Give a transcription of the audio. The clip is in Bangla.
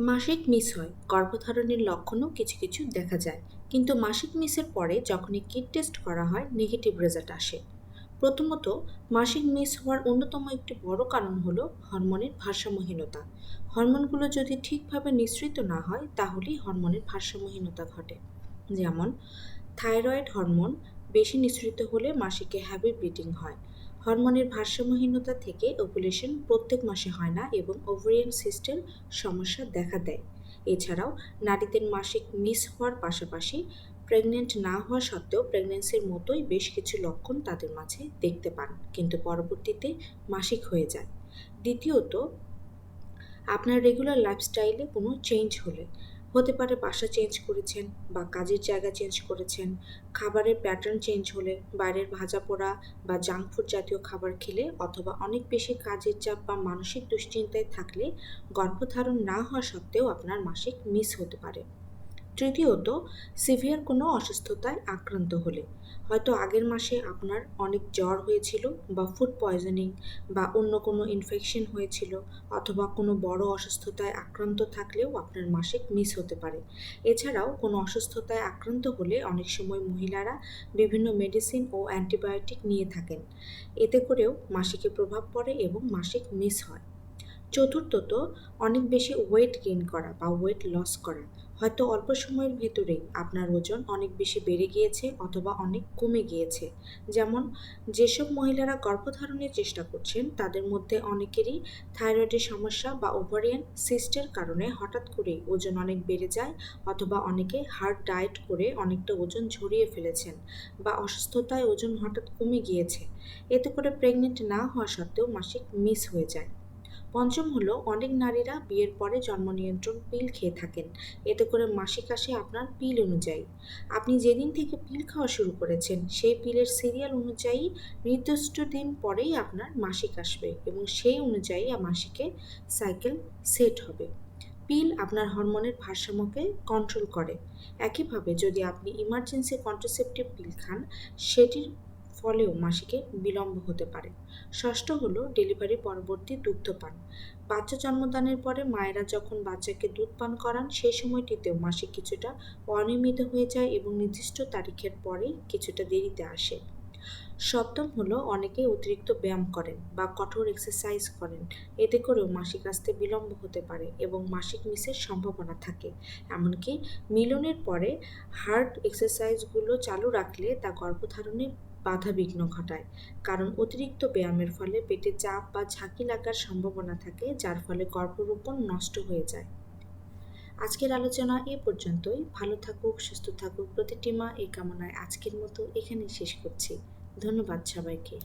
মাসিক মিস হয়, গর্ভধারণের লক্ষণও কিছু কিছু দেখা যায়। কিন্তু মাসিক মিসের পরে যখনই কিট টেস্ট করা হয়, নেগেটিভ রেজাল্ট আসে। প্রথমত, মাসিক মিস হওয়ার অন্যতম একটি বড় কারণ হলো হরমোনের ভারসাম্যহীনতা। হরমোনগুলো যদি ঠিকভাবে নিঃসৃত না হয়, তাহলেই হরমোনের ভারসাম্যহীনতা ঘটে। যেমন, থাইরয়েড হরমোন বেশি নিঃসৃত হলে মাসিকে হ্যাভি ব্লিডিং হয়। হরমোনের ভারসাম্যহীনতা থেকে ওভুলেশন প্রত্যেক মাসে হয় না এবং ওভারিয়ান সিস্টেম সমস্যা দেখা দেয়। এছাড়াও নারীদের মাসিক মিস হওয়ার পাশাপাশি প্রেগনেন্ট না হওয়া সত্ত্বেও প্রেগনেন্সির মতোই বেশ কিছু লক্ষণ তাদের মাঝে দেখতে পান, কিন্তু পরবর্তীতে মাসিক হয়ে যায়। দ্বিতীয়ত, আপনার রেগুলার লাইফস্টাইলে কোনো চেঞ্জ হলে হতে পারে বাসা চেঞ্জ করেছেন বা কাজের জায়গা চেঞ্জ করেছেন। খাবারের প্যাটার্ন চেঞ্জ হলে বাইরের ভাজা পোড়া বা জাঙ্ক ফুড জাতীয় খাবার খেলে অথবা অনেক বেশি কাজের চাপ বা মানসিক দুশ্চিন্তায় থাকলে গর্ভধারণ না হওয়া সত্ত্বেও আপনার মাসিক মিস হতে পারে। তৃতীয়ত, সিভিয়ার কোনো অসুস্থতায় আক্রান্ত হলে। হয়তো আগের মাসে আপনার অনেক জ্বর হয়েছিল বা ফুড পয়জনিং বা অন্য কোনো ইনফেকশন হয়েছিল অথবা কোনো বড় অসুস্থতায় আক্রান্ত থাকলেও আপনার মাসিক মিস হতে পারে। এছাড়াও কোনো অসুস্থতায় আক্রান্ত হলে অনেক সময় মহিলারা বিভিন্ন মেডিসিন ও অ্যান্টিবায়োটিক নিয়ে থাকেন। এতে করেও মাসিকে প্রভাব পড়ে এবং মাসিক মিস হয়। চতুর্থত, অনেক বেশি ওয়েট গেইন করা বা ওয়েট লস করা। হয়তো অল্প সময়ের ভেতরেই আপনার ওজন অনেক বেশি বেড়ে গিয়েছে অথবা অনেক কমে গিয়েছে। যেমন, যেসব মহিলারা গর্ভধারণের চেষ্টা করছেন, তাদের মধ্যে অনেকেরই থাইরয়েডের সমস্যা বা ওভারিয়ান সিস্টের কারণে হঠাৎ করেই ওজন অনেক বেড়ে যায় অথবা অনেকে হার্ড ডায়েট করে অনেকটা ওজন ঝরিয়ে ফেলেছেন বা অসুস্থতায় ওজন হঠাৎ কমে গিয়েছে। এতে করে প্রেগনেন্ট না হওয়া সত্ত্বেও মাসিক মিস হয়ে যায়। পঞ্চম হলো অনেক নারীরা বিয়ের পরে জন্ম নিয়ন্ত্রণ পিল খেয়ে থাকেন। এতে করে মাসিক আসে আপনার পিল অনুযায়ী। আপনি যেদিন থেকে পিল খাওয়া শুরু করেছেন, সেই পিলের সিরিয়াল অনুযায়ী নির্দিষ্ট দিন পরেই আপনার মাসিক আসবে এবং সেই অনুযায়ী মাসিকে সাইকেল সেট হবে। পিল আপনার হরমোনের ভারসাম্যকে কন্ট্রোল করে। একইভাবে যদি আপনি ইমার্জেন্সি কন্ট্রাসেপটিভ পিল খান, সেটির ফলেও মাসিকে বিলম্ব হতে পারে। ষষ্ঠ হলো ডেলিভারি পরবর্তী দুগ্ধপান। বাচ্চা জন্মদানের পরে মায়েরা যখন বাচ্চাকে দুধ পান করান, সেই সময়টিতেও মাসিক কিছুটা অনিয়মিত হয়ে যায় এবং নির্দিষ্ট তারিখের পরেই কিছুটা দেরিতে আসে। সপ্তম হলো অনেকে অতিরিক্ত ব্যায়াম করেন বা কঠোর এক্সারসাইজ করেন। এতে করেও মাসিক আসতে বিলম্ব হতে পারে এবং মাসিক মিসের সম্ভাবনা থাকে। এমনকি মিলনের পরে হার্ড এক্সারসাইজগুলো চালু রাখলে তা গর্ভধারণে বাধা বিঘ্ন ঘটায়। কারণ অতিরিক্ত ব্যায়ামের ফলে পেটে চাপ বা ঝাঁকি লাগার সম্ভাবনা থাকে, যার ফলে গর্ভরোপণ নষ্ট হয়ে যায়। আজকের আলোচনা এ পর্যন্তই। ভালো থাকুক, সুস্থ থাকুক, প্রতিটি মা এই কামনায় আজকের মতো এখানেই শেষ করছি। ধন্যবাদ সবাইকে।